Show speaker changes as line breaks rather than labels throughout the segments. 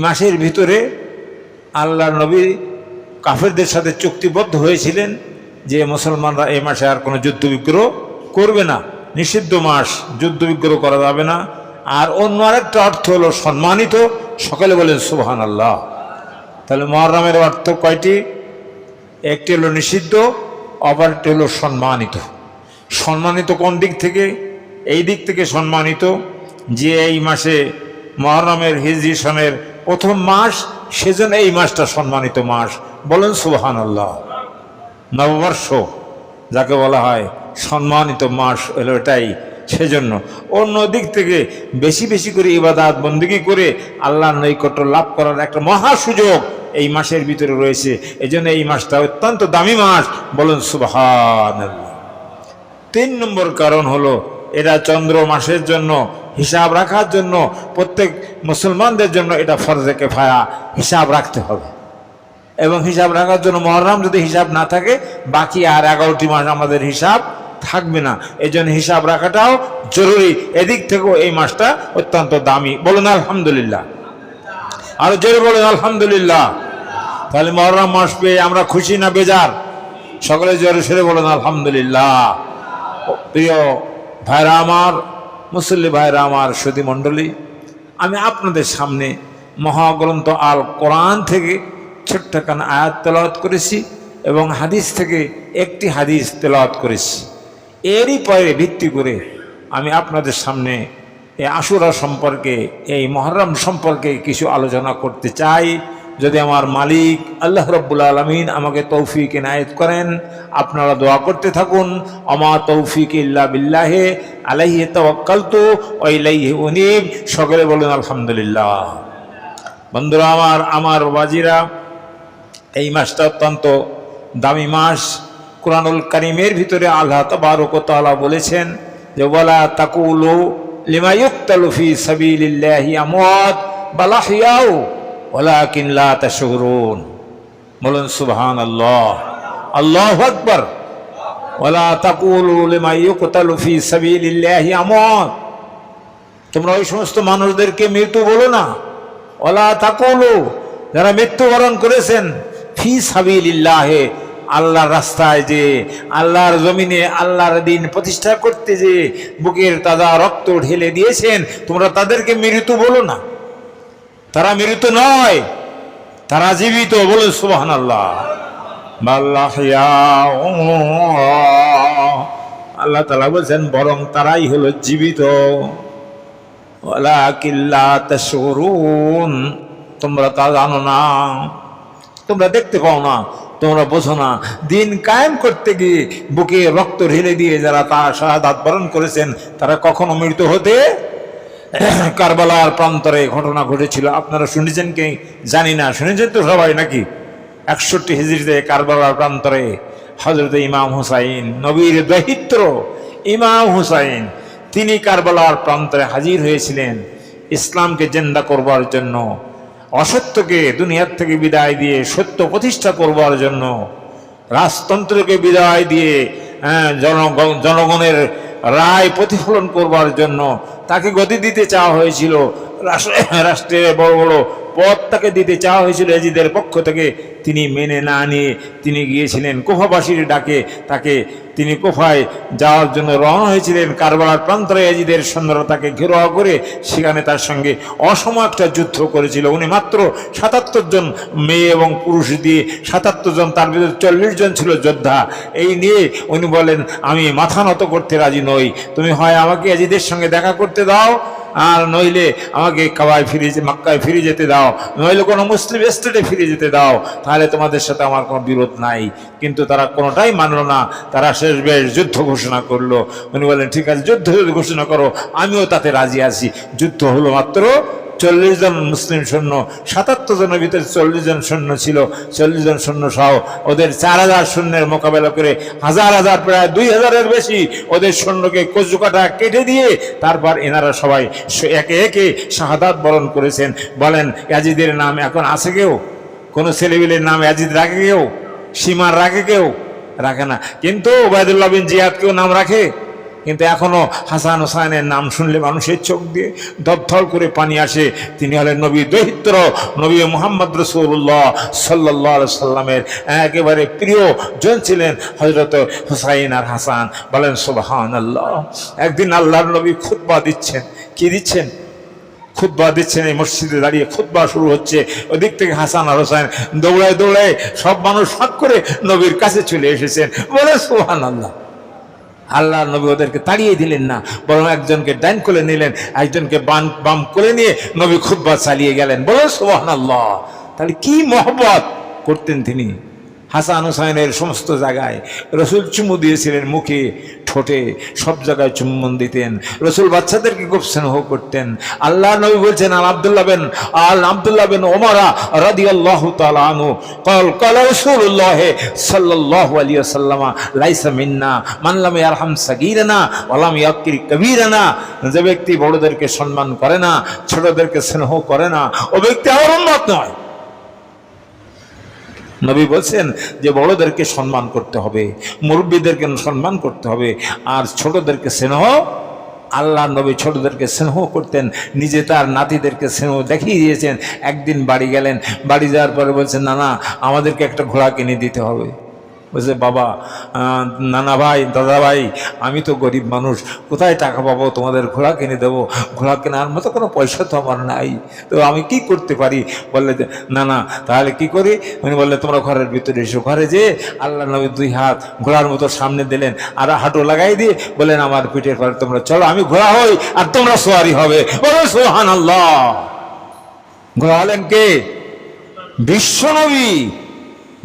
মাসের ভিতরে আল্লাহ নবী কাফেরদের সাথে চুক্তিবদ্ধ হয়েছিলেন যে মুসলমানরা এ মাসে আর কোনো যুদ্ধ বিগ্রহ করবে না। নিষিদ্ধ মাস, যুদ্ধ বিগ্রহ করা যাবে না। আর অন্য আরেকটা অর্থ হলো সম্মানিত। সকলে বলেন সুবহান আল্লাহ তাহলে মহরমের অর্থ কয়টি? একটি হলো নিষিদ্ধ, অপরটি হলো সম্মানিত। সম্মানিত কোন দিক থেকে? এই দিক থেকে সম্মানিত যে এই মাসে মহরমের হিজরি সনের প্রথম মাস, সেজন্য এই মাসটা সম্মানিত মাস। বলেন সুবহান আল্লাহ নববর্ষ, যাকে বলা হয় সম্মানিত মাস হলো এটাই। সেজন্য অন্য দিক থেকে বেশি বেশি করে ইবাদাত, বন্দিগি করে আল্লাহর নৈকট্য লাভ করার একটা মহা সুযোগ এই মাসের ভিতরে রয়েছে। এই জন্য এই মাসটা অত্যন্ত দামি মাস। বলুন সুবহান তিন নম্বর কারণ হলো এটা চন্দ্র মাসের জন্য হিসাব রাখার জন্য, প্রত্যেক মুসলমানদের জন্য এটা ফরজে কেফায়া। হিসাব রাখতে হবে। এবং হিসাব রাখার জন্য মহরম যদি হিসাব না থাকে, বাকি আর এগারোটি মাস আমাদের হিসাব থাকবে না। এই জন্য হিসাব রাখাটাও জরুরি। এদিক থেকেও এই মাসটা অত্যন্ত দামি। বলুন আলহামদুলিল্লাহ। আরও জোরে বলুন আলহামদুলিল্লাহ। তাহলে মহরম মাস পেয়ে আমরা খুশি না বেজার? সকলে জোরে সরে বলুন আলহামদুলিল্লাহ। প্রিয় ভাইরা আমার মুসল্লি ভাইরা আমার সতী মণ্ডলী আমি আপনাদের সামনে মহাগ্রন্থ আল কোরআন থেকে ছোট্ট কান আয়াত তেলাওয়াত করেছি এবং হাদিস থেকে একটি হাদিস তেলাওয়াত করেছি। এরই পরে ভিত্তি করে আমি আপনাদের সামনে এই আশুরা সম্পর্কে, এই মহরম সম্পর্কে কিছু আলোচনা করতে চাই। যদি আমার মালিক আল্লাহ রব্বুল আলমিন আমাকে তৌফিক এনায়েত করেন, আপনারা দোয়া করতে থাকুন। আমা তৌফিক ইল্লা বিল্লাহে, আলাইহি তওয়াক্কালতু ওয়া ইলাইহি উনীব। সকলে বলুন, আলহামদুলিল্লাহ। বন্ধুরা আমার আমার বাজিরা এই মাসটা অত্যন্ত দামি মাস। কোরআনুল করিমের ভিতরে আল্লাহ তবারকতালা বলেছেন যে বলা তাকুলু লিমা ইউক্তালু ফি সাবিলিল্লাহি আমওয়াত বাল আহইয়াউ ওয়ালাকিন লা তাশউরুন বলুন, সুবহানাল্লাহ। আল্লাহু আকবার। ওয়ালা তাকুলু লিমা ইউক্তালু ফি সাবিলিল্লাহি আমওয়াত। তোমরা ওই সমস্ত মানুষদেরকে মৃত্যু বলো না। ওলা তাকুলু, যারা মৃত্যুবরণ করেছেন, ফি সাবিলিল্লাহে। আল্লাহর রাস্তায় যে, আল্লাহর জমিনে আল্লাহর দিন প্রতিষ্ঠা করতে যে, বুকের তাজা রক্ত ঢেলে দিয়েছেন, তোমরা তাদেরকে মৃত্যু বলো না। তারা মৃত্যু নয়, তারা জীবিত বলে সুবহান আল্লাহ আল্লাহ তালা বলছেন, বরং তারাই হলো জীবিত। তোমরা তা জানো না, তোমরা দেখতে পাও না, তোমরা বোঝো না। দিন কায়েম করতে গিয়ে বুকে রক্ত ঢেলে দিয়ে যারা তা শাহাদাত বরণ করেছেন, তারা কখনো মৃত হতে কারবালার প্রান্তরে ঘটনা ঘটেছিল। আপনারা শুনেছেন কি? জানি না। শুনেছেন তো সবাই নাকি? একষট্টি হিজড়িতে কারবালার প্রান্তরে হজরত ইমাম হুসাইন নবীর দহিত্র ইমাম হুসাইন তিনি কারবালার প্রান্তরে হাজির হয়েছিলেন ইসলামকে জেন্দা করবার জন্য অসত্যকে দুনিয়ার থেকে বিদায় দিয়ে সত্য প্রতিষ্ঠা করবার জন্য রাজতন্ত্রকে বিদায় দিয়ে হ্যাঁ, জনগণ জনগণের রায় প্রতিফলন করবার জন্য তাকে গতি দিতে চাওয়া হয়েছিল। রাষ্ট্রে রাষ্ট্রের বড় বড় পদ তাকে দিতে চাওয়া হয়েছিল এজিদের পক্ষ থেকে। তিনি মেনে না নিয়ে তিনি গিয়েছিলেন কোফাবাসীর ডাকে, তাকে তিনি কোফায় যাওয়ার জন্য রওনা হয়েছিলেন কারবালার প্রান্তরে এজিদের সৈন্যরা তাকে ঘেরাও করে সেখানে তার সঙ্গে অসম একটা যুদ্ধ করেছিল। উনি মাত্র সাতাত্তর জন মেয়ে এবং পুরুষ দিয়ে সাতাত্তর জন, তার ভিতরে চল্লিশ জন ছিল যোদ্ধা। এই নিয়ে উনি বলেন, আমি মাথা নত করতে রাজি নই। তুমি হয় আমাকে এজিদের সঙ্গে দেখা করতে দাও আর নইলে আমাকে কাবায় ফিরে যে মাক্কায় ফিরে যেতে দাও। নইলে কোনো মুসলিম স্টেটে ফিরে যেতে দাও। তাহলে তোমাদের সাথে আমার কোনো বিরোধ নাই। কিন্তু তারা কোনোটাই মানলো না। তারা শেষ বেশ যুদ্ধ ঘোষণা করল। উনি বলেন ঠিক আছে, যুদ্ধ যদি ঘোষণা করো, আমিও তাতে রাজি আছি। যুদ্ধ হলো মাত্র চল্লিশ জন মুসলিম সৈন্য, সাতাত্তর জনের ভিতরে চল্লিশ জন সৈন্য ছিল। চল্লিশ জন সৈন্য সহ ওদের চার হাজার সৈন্যের মোকাবেলা করে হাজার হাজার, প্রায় দুই হাজারের বেশি ওদের সৈন্যকে কচুকাটা কেটে দিয়ে তারপর এনারা সবাই একে একে শাহাদাত বরণ করেছেন। বলেন, ইয়াজিদের নাম এখন আছে কেউ? কোনো ছেলেবিলের নাম ইয়াজিদ রাখে কেউ? সীমার রাখে কেউ? রাখে না। কিন্তু ওবায়দুল্লাহ বিন জিয়াদ কেউ নাম রাখে? কিন্তু এখনও হাসান হোসাইনের নাম শুনলে মানুষের চোখ দিয়ে দপথল করে পানি আসে। তিনি হলেন নবী দৈহিত্র, নবী মোহাম্মদ রসুল্লাহ সাল্লাহ সাল্লামের একেবারে প্রিয় জন ছিলেন হজরত হুসাইন আর হাসান। বলেন সুবাহান আল্লাহ একদিন আল্লাহর নবী খুতবা দিচ্ছেন। কি দিচ্ছেন? খুতবা দিচ্ছেন, এই মসজিদে দাঁড়িয়ে খুতবা শুরু হচ্ছে। ওদিক থেকে হাসান আর হোসেন দৌড়ায় দৌড়ায় সব মানুষ ফাঁক করে নবীর কাছে চলে এসেছেন। বলে সোহান আল্লাহ আল্লাহ নবী ওদেরকে তাড়িয়ে দিলেন না, বরং একজনকে ডাইন করে নিলেন, একজনকে বাম বাম করে নিয়ে নবী খুব্বা চালিয়ে গেলেন। বলো সোহান আল্লাহ তাহলে কি মহব্বত করতেন তিনি? হাসান হুসাইনের সমস্ত জায়গায় রসুল চুমু দিয়েছিলেন মুখে, ঠোঁটে, সব জায়গায় চুম্বন দিতেন। রসুল বাচ্চাদেরকে খুব স্নেহ করতেন। আল্লাহ নবী বলছেন, আল আবদুল্লাহ বেন, আল আবদুল্লাহ বেন ওমারা রাদি আল্লাহ তালু কল কল রসুল্লাহে সাল্লাহ আলী সাল্লামা লাইসা মিন্না মানলাম ইয়ারহাম সাগিরানা ওলাম কবির কবিরানা। যে ব্যক্তি বড়দেরকে সম্মান করে না, ছোটদেরকে স্নেহ করে না, ও ব্যক্তি আমার উন্নত নয়। নবী বলছেন যে বড়দেরকে সম্মান করতে হবে, মুরব্বীদেরকে সম্মান করতে হবে, আর ছোটদেরকে স্নেহ, আল্লাহ নবী ছোটদেরকে স্নেহ করতেন, নিজে তার নাতিদেরকে স্নেহ দেখিয়ে দিয়েছেন, একদিন বাড়ি গেলেন, বাড়ি যাওয়ার পরে বলছেন, না না, আমাদেরকে একটা ঘোড়া কিনে দিতে হবে। বলছে বাবা নানা ভাই দাদা ভাই আমি তো গরিব মানুষ কোথায় টাকা পাবো? তোমাদের ঘোড়া কিনে দেবো। ঘোড়া কেনার মতো কোনো পয়সা তো আমার নাই। তো আমি কি করতে পারি? বললে যে, না না তাহলে কি করি? উনি বললে তোমরা ঘরের ভিতরে এসো। ঘরে যে আল্লাহ নবী দুই হাত ঘোড়ার মতো সামনে দিলেন আর হাঁটু লাগাই দিয়ে বললেন আমার পিঠের পরে তোমরা চলো আমি ঘোড়া হই আর তোমরা সোয়ারি হবে। বলো সোহান আল্লাহ ঘোড়া হলেন কে? বিশ্বনবী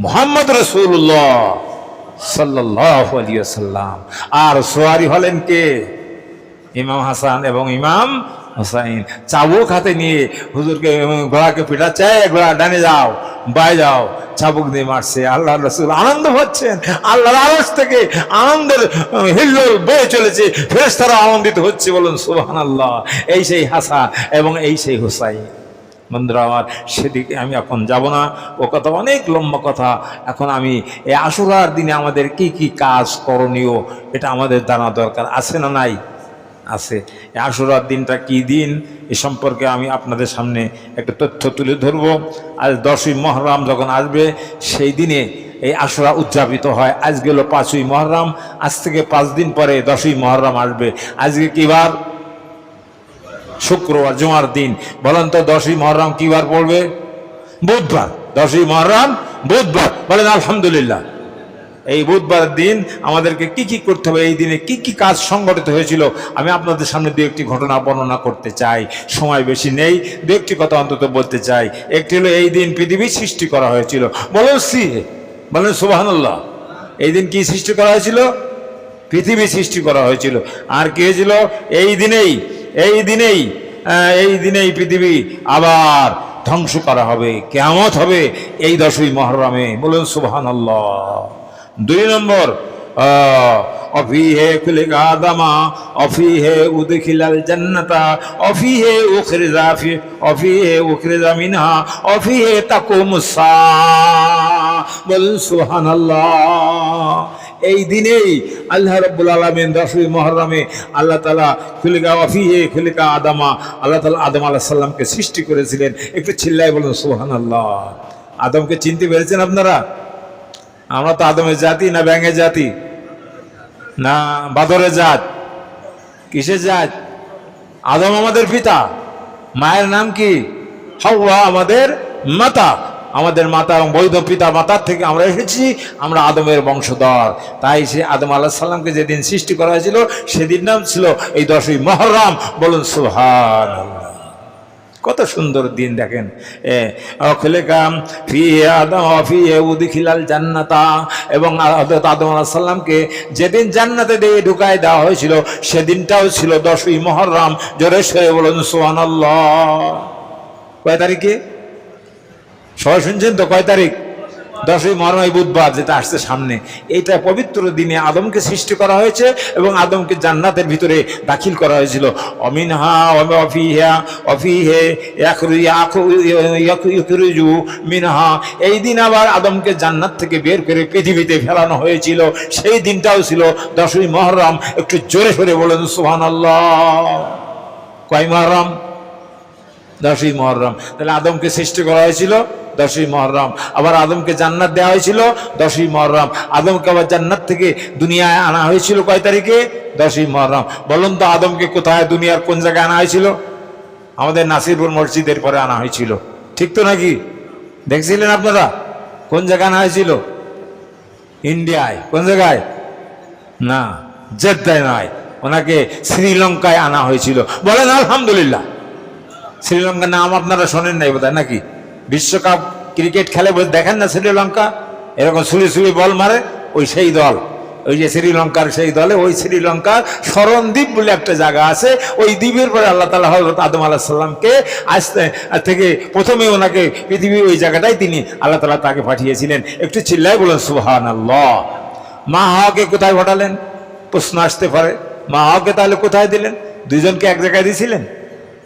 মোহাম্মদ রসুল্লাহ সাল্লাহ সাল্লাম আর সোয়ারি হলেন কে? ইমাম হাসান এবং ইমাম হোসাইন। চাবুক হাতে নিয়ে হুজুরকে ঘোড়াকে পিটাচ্ছে "এই ঘোড়া ডানে যাও বাই যাও, চাবুক দিয়ে মারছে। আল্লাহ রসুল আনন্দ হচ্ছেন। আল্লাহর আড়স থেকে আনন্দের হিল্লোল বয়ে চলেছে। ফেরেশতারা আনন্দিত হচ্ছে বলুন সুবহান আল্লাহ এই সেই হাসান এবং এই সেই হোসাইন। বন্ধুরা আমার, সেদিকে আমি এখন যাব না। ও কথা অনেক লম্বা কথা। এখন আমি এই আশুরার দিনে আমাদের কি কি কাজ করণীয়, এটা আমাদের জানা দরকার। আছে না নাই? আছে। এই আশুরার দিনটা কি দিন, এ সম্পর্কে আমি আপনাদের সামনে একটা তথ্য তুলে ধরব। আজ দশই মহরম যখন আসবে, সেই দিনে এই আশুরা উদযাপিত হয়। আজ গেল পাঁচই মহরম, আজ থেকে পাঁচ দিন পরে দশই মহরম আসবে। আজকে কিবার শুক্রবার জুমার দিন। বলেন তো দশই মহরম কি বার পড়বে? বুধবার। দশই মহরম বুধবার। বলেন, আলহামদুলিল্লাহ। এই বুধবার দিন আমাদেরকে কি কি করতে হবে? এই দিনে কি কি কাজ সংগঠিত হয়েছিল? আমি আপনাদের সামনে দু একটি ঘটনা বর্ণনা করতে চাই। সময় বেশি নেই, দু একটি কথা অন্তত বলতে চাই। একটি হলো, এই দিন পৃথিবী সৃষ্টি করা হয়েছিল। বলো সি বলেন সুবাহান্লাহ এই দিন কি সৃষ্টি করা হয়েছিল? পৃথিবী সৃষ্টি করা হয়েছিল। আর কি হয়েছিল? এই দিনেই এই দিনেই এই দিনেই পৃথিবী আবার ধ্বংস করা হবে কেমত হবে এই দশই মহরমে। বলুন সুবহান দুই নম্বর অফি হে অফি হে অফি হে অফি হে মিনহা অফি হে বলুন এই দিনেই আল্লাহ রব্বুল আলমিন দশই মহরমে আল্লাহ তালা খুলিকা অফিহে খুলিকা আদামা, আল্লাহ তালা আদম আল্লাহ সাল্লামকে সৃষ্টি করেছিলেন। একটু চিল্লাই বলুন সুহান আল্লাহ আদমকে চিনতে পেরেছেন আপনারা? আমরা তো আদমের জাতি না ব্যাঙের জাতি? না, বাদরের জাত। কিসের জাত? আদম আমাদের পিতা। মায়ের নাম কি? হাওয়া আমাদের মাতা। আমাদের মাতা এবং বৈধ পিতা মাতার থেকে আমরা এসেছি, আমরা আদমের বংশধর। তাই সে আদম আল্লাহ সাল্লামকে যেদিন সৃষ্টি করা হয়েছিল, সেদিন নাম ছিল এই দশই মহরম। বলুন সুহান কত সুন্দর দিন, দেখেন। এ অখলেকাম ফি আদম ফি উদিখিলাল জান্নাতা। এবং আদম আলাইহিস যেদিন জান্নাতে দিয়ে ঢুকায় দেওয়া হয়েছিল, সেদিনটাও ছিল দশই মহরম। জোরে সরে বলুন, সুবহানাল্লাহ। কয় তারিখে? সবাই শুনছেন তো? কয় তারিখ? দশই মহারম বুধবার, যেটা আসছে সামনে। এইটা পবিত্র দিনে আদমকে সৃষ্টি করা হয়েছে এবং আদমকে জান্নাতের ভিতরে দাখিল করা হয়েছিল। অমিনহা মিনহা। এই দিন আবার আদমকে জান্নাত থেকে বের করে পৃথিবীতে ফেলানো হয়েছিল। সেই দিনটাও ছিল দশই মহরম। একটু জোরে সরে বলেন সুহান আল্লাহ কয় মহরম? দশই মহরম। তাহলে আদমকে সৃষ্টি করা হয়েছিল দশই মহরম। আবার আদমকে জান্নাত দেওয়া হয়েছিল দশই মহরম। আদমকে আবার জান্নাত থেকে দুনিয়ায় আনা হয়েছিল কয় তারিখে? দশই মহরম। বলুন তো আদমকে কোথায়, দুনিয়ার কোন জায়গায় আনা হয়েছিল? আমাদের নাসিরপুর মসজিদের পরে আনা হয়েছিল। ঠিক তো নাকি? দেখছিলেন আপনারা? কোন জায়গায় আনা হয়েছিল? ইন্ডিয়ায়। কোন জায়গায়? না, জেদ্দায় নয়। ওনাকে শ্রীলঙ্কায় আনা হয়েছিল। বলেন আলহামদুলিল্লাহ। শ্রীলঙ্কার নাম আপনারা শোনেন নাই বোধহয় নাকি? বিশ্বকাপ ক্রিকেট খেলে দেখেন না শ্রীলঙ্কা? এরকম সুরি সুরি বল মারে ওই সেই দল। ওই যে শ্রীলঙ্কার সেই দলে ওই শ্রীলঙ্কার স্মরণদ্বীপ বলে একটা জায়গা আছে, ওই দ্বীপের পরে আল্লাহ তালা হজরত আদম আলাহ সাল্লামকে আসতে থেকে প্রথমে ওনাকে পৃথিবী ওই জায়গাটাই তিনি আল্লাহ তালা তাকে পাঠিয়েছিলেন। একটু চিল্লাই বলেন সুহান আল্লাহ মা হাওয়াকে কোথায় ঘটালেন প্রশ্ন আসতে পারে। মা হাওয়াকে তাহলে কোথায় দিলেন? দুজনকে এক জায়গায় দিয়েছিলেন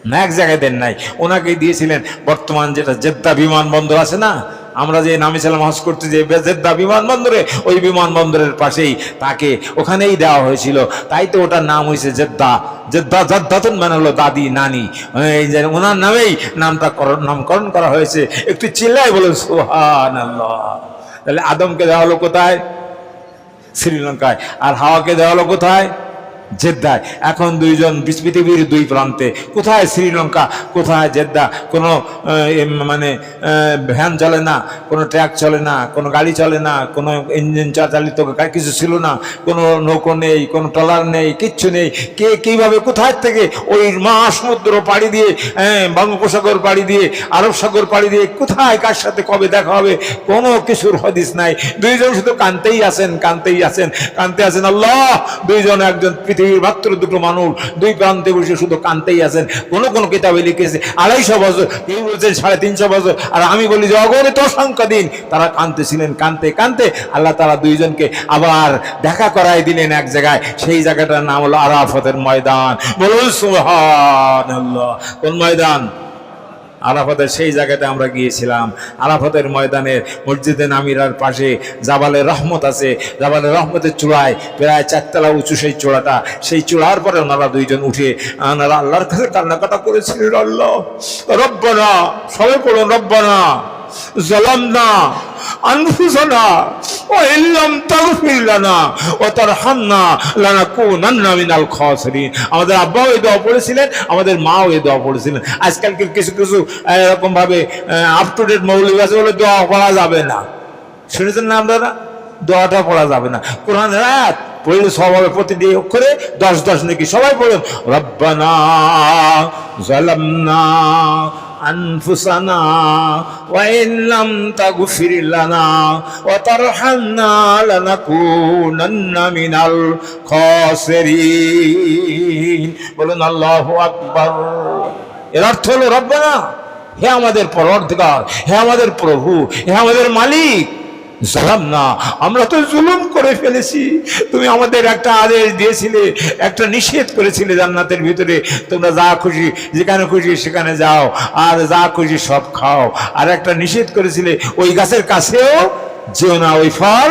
না এক জায়গায় দেন নাই। ওনাকে দিয়েছিলেন, বর্তমান যেটা জেদ্দা বিমানবন্দর আছে না, আমরা যে নামেছিলাম হজ করতে যে জেদ্দা বিমানবন্দরে, ওই বিমানবন্দরের পাশেই তাকে ওখানেই দেওয়া হয়েছিল। তাই তো ওটার নাম হয়েছে জেদ্দা জেদ্দা জদ্দাতুন মানে হলো দাদি, নানি। এই যে ওনার নামেই নামটা করণ- নামকরণ করা হয়েছে। একটু চিল্লাই বলে সোহান তাহলে আদমকে দেওয়া হলো কোথায়? শ্রীলঙ্কায়। আর হাওয়াকে দেওয়া হলো কোথায়? জেদ্দায়। এখন দুইজন পৃথিবীর দুই প্রান্তে। কোথায় শ্রীলঙ্কা কোথায় জেদ্দা? কোনো মানে ভ্যান চলে না কোনো ট্র্যাক চলে না কোনো গাড়ি চলে না কোনো ইঞ্জিন চালিত কিছু ছিল না কোনো নৌকো নেই কোনো ট্রলার নেই কিচ্ছু নেই। কে কীভাবে কোথায় থেকে ওই মহাসমুদ্র পাড়ি দিয়ে হ্যাঁ, বঙ্গোপসাগর পাড়ি দিয়ে আরব সাগর পাড়ি দিয়ে কোথায় কার সাথে কবে দেখা হবে? কোনো কিছুর হদিস নাই। দুইজন শুধু কানতেই আছেন কানতেই আছেন কানতে আছেন আল্লাহ। দুইজন একজন পৃথিবীর মাত্র দুটো মানুষ, দুই প্রান্তে বসে শুধু কানতেই আছেন। কোন কোন কিতাবে লিখেছে, আড়াইশো বছর কেউ বলছেন সাড়ে তিনশো বছর। আর আমি বলি যে, অগণিত অসংখ্য দিন তারা কানতেছিলেন কানতে কানতে আল্লাহ তারা দুইজনকে আবার দেখা করাই দিলেন এক জায়গায়। সেই জায়গাটার নাম হলো আরাফতের ময়দান। বলুন সুহান কোন ময়দান? আরাফাতের সেই জায়গাতে আমরা গিয়েছিলাম। আরাফাতের ময়দানের মসজিদে নামিরার পাশে জাবালে রহমত আছে। জাবালের রহমতের চূড়ায় প্রায় চারতলা উঁচু সেই চূড়াটা। সেই চূড়ার পরে ওনারা দুইজন উঠে ওনারা আল্লাহর কাছে কান্নাকাটা করেছিল আল্লাহ, রব্বানা, সবাই পড়ুন রব্বানা, জলামনা ও ও আমাদের আব্বাও এই দোয়া পড়েছিলেন, আমাদের মাও এই দোয়া পড়েছিলেন। আজকালকে কিছু কিছু এরকম ভাবে আপ টু ডেট মৌলিক আছে বলে দোয়া পড়া যাবে না। শুনেছেন না আপনারা? দোয়াটা পড়া যাবে না। কোরআন রাত পড়লে স্বভাবে প্রতিটি অক্ষরে, দশ দশ নাকি সবাই পড়ুন। রব্বানা জালামনা أنفسنا وإن لم تغفر لنا وترحمنا لنكونن من الخاسرين বলুন আল্লাহু আকবার এর অর্থ হলো রব্বানা হে আমাদের পরওয়ারদিগার হে আমাদের প্রভু হে আমাদের মালিক জালাম না আমরা তো জুলুম করে ফেলেছি। তুমি আমাদের একটা আদেশ দিয়েছিলে, একটা নিষেধ করেছিলে জান্নাতের ভিতরে। তোমরা যা খুশি, যেখানে খুশি সেখানে যাও, আর যা খুশি সব খাও। আর একটা নিষেধ করেছিলে, ওই গাছের কাছেও যেও না, ওই ফল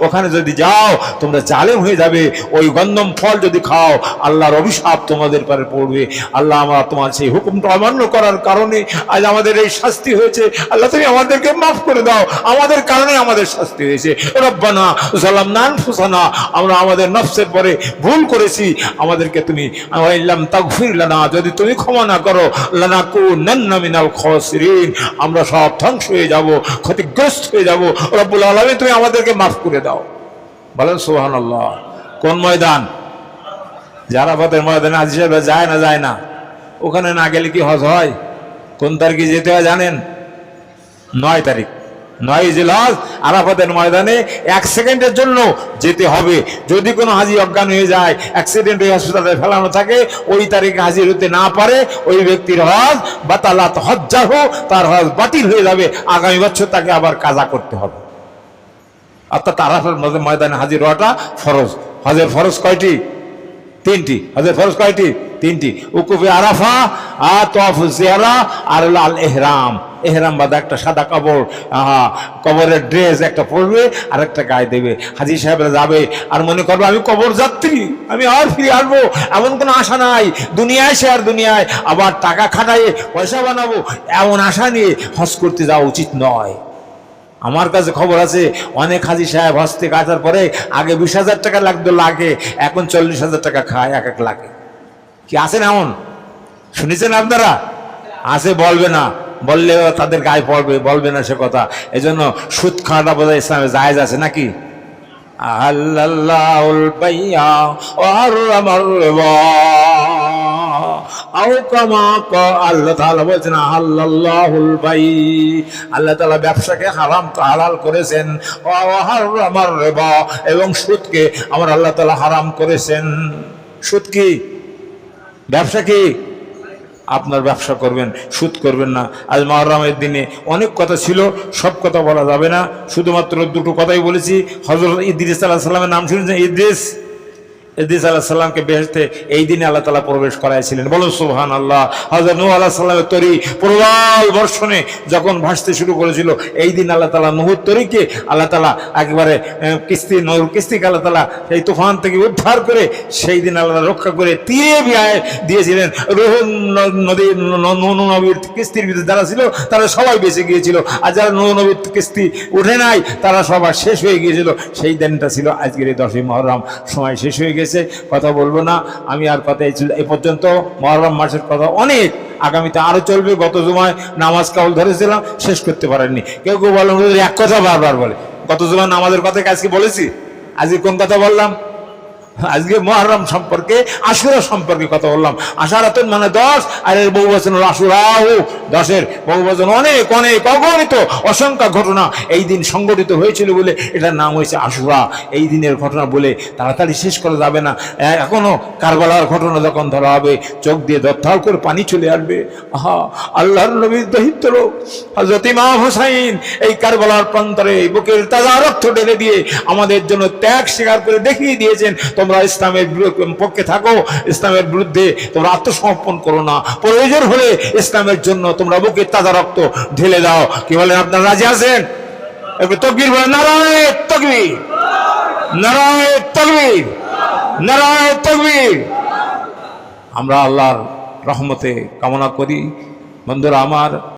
ওখানে যদি যাও, তোমরা জালেম হয়ে যাবে। ওই গন্ধম ফল যদি খাও, আল্লাহর অভিশাপ তোমাদের পরে পড়বে। আল্লাহ আমরা তোমার সেই হুকুমটা অমান্য করার কারণে আজ আমাদের এই শাস্তি হয়েছে। আল্লাহ তুমি আমাদেরকে মাফ করে দাও। আমাদের কারণে আমাদের শাস্তি হয়েছে। রব্বানা সালাম নান ফুসানা আমরা আমাদের নফসের পরে ভুল করেছি। আমাদেরকে তুমি লানা। যদি তুমি ক্ষমা না করো লানাকু নান্না মিনাল খসরিন। আমরা সব ধ্বংস হয়ে যাব, ক্ষতিগ্রস্ত হয়ে যাব। রব্বুল আলমী তুমি আমাদেরকে মাফ করে দাও। বলেন সোহান আল্লাহ কোন ময়দান? জারাফতের ময়দানে আজ হিসাবে যায় না যায় না। ওখানে না গেলে কি হজ হয়? কোন তারিখে যেতে হয় জানেন? নয় তারিখ। নয় জিলাস আরাফাতের ময়দানে এক সেকেন্ডের জন্য যেতে হবে। যদি কোনো হাজি অজ্ঞান হয়ে যায় অ্যাক্সিডেন্ট হয়ে হাসপাতালে ফেলানো থাকে, ওই তারিখে হাজির হতে না পারে, ওই ব্যক্তির হজ বা তালাত হজ্জা হোক তার হজ বাতিল হয়ে যাবে। আগামী বছর তাকে আবার কাজা করতে হবে। অর্থাৎ আরাফের ময়দানে হাজির হওয়াটা ফরজ। হজের ফরজ কয়টি? তিনটি। হজের ফরজ কয়টি? তিনটি। উকুফে আরাফা আর তফ জিয়ারা আর লাল এহরাম। এহরাম বাদা একটা সাদা আহা, কবরের ড্রেস একটা পরবে আর একটা গায়ে দেবে। হাজি সাহেবরা যাবে আর মনে করবে, আমি কবর যাত্রী, আমি আর ফিরে আসব, এমন কোনো আশা নাই। দুনিয়ায় সে আর দুনিয়ায়। আবার টাকা খাটাইয়ে পয়সা বানাবো, এমন আশা নিয়ে হজ করতে যাওয়া উচিত নয়। আমার কাছে খবর আছে, অনেক হাজি সাহেব থেকে আসার পরে আগে বিশ হাজার টাকা লাগতো, লাগে। এখন চল্লিশ হাজার টাকা খায়, এক এক লাগে। কি আছেন এমন? শুনেছেন আপনারা? আছে, বলবে না। বললে তাদের গায়ে পড়বে, বলবে না সে কথা। এই জন্য সুদ খাওয়াটা বোধহয় ইসলামে জায়েজ আছে নাকি? আল্লাহ ব্যবসাকে হারাম করেছেন। এবং সুদকে আমার আল্লাহ তাআলা হারাম করেছেন। সুদ কি? ব্যবসা কি? আপনার ব্যবসা করবেন, সুদ করবেন না। আজ মহরমের দিনে অনেক কথা ছিল, সব কথা বলা যাবে না। শুধুমাত্র দুটো কথাই বলেছি। হজরত ইদ্রিস আল্লাহ সাল্লামের নাম শুনেছেন? ইদ্রিস? ইদ্রিস আল্লাহ সাল্লামকে বেহেস্তে এই দিনে আল্লাহ তালা প্রবেশ করাইছিলেন। বলো সুবহান আল্লাহ হজরত নূহ আল্লাহ সাল্লামের তরি প্রবল বর্ষণে যখন ভাসতে শুরু করেছিল, এই দিন আল্লাহ তালা নুহুর তরিকে আল্লাহ তালা একেবারে কিস্তি, নৌর কিস্তিকে আল্লাহ তালা সেই তুফান থেকে উদ্ধার করে সেই দিন আল্লাহ রক্ষা করে তীরে বিয়ে দিয়েছিলেন। রোহন নদী নূহ নবীর কিস্তির ভিতরে যারা ছিল, তারা সবাই বেঁচে গিয়েছিল। আর যারা নূহ, নবীর কিস্তি উঠে নাই, তারা সবার শেষ হয়ে গিয়েছিল। সেই দিনটা ছিল আজকের এই দশই মহরম। সময় শেষ হয়ে গেছে। কথা বলব না। আমি আর কথা এই পর্যন্ত মহরম মাসের কথা অনেক আগামীতে আরও চলবে। গত সময় নামাজ কাউল ধরেছিলাম, শেষ করতে পারেননি। কেউ কেউ বলেন এক কথা বারবার বলে। গত সময় নামাজের কথা আজকে বলেছি? আজকে কোন কথা বললাম? আজকে মহরম সম্পর্কে, আশুরা সম্পর্কে কথা বললাম। আশারাতন মানে দশ, আর এর বহু বচন আশুরাহ। দশের বহু বচন অনেক অনেক অগণিত, অসংখ্য ঘটনা এই দিন সংগঠিত হয়েছিল বলে এটার নাম হয়েছে আশুরা। এই দিনের ঘটনা বলে তাড়াতাড়ি শেষ করা যাবে না। এ- এখনও কারবালার ঘটনা যখন ধরা হবে, চোখ দিয়ে দত্তাল করে পানি চলে আসবে। আহা, আল্লাহর নবীর দহিত্র হজরত ইমাম হোসাইন এই কারবালার প্রান্তরে বুকের তাজা রক্ত ঢেলে দিয়ে আমাদের জন্য ত্যাগ স্বীকার করে দেখিয়ে দিয়েছেন। তোমরা ইসলামের পক্ষে থাকো, ইসলামের বিরুদ্ধে তোমরা আত্মসমর্পণ করো না। প্রয়োজন হলে ইসলামের জন্য তোমরা বুকের তাজা রক্ত ঢেলে দাও। কি বলেন আপনারা, রাজি আছেন? একটু তকবির বলেন, নারায় তকবির। নারায় তকবির। নারায় তকবির। আমরা আল্লাহর রহমতে কামনা করি। বন্ধুরা আমার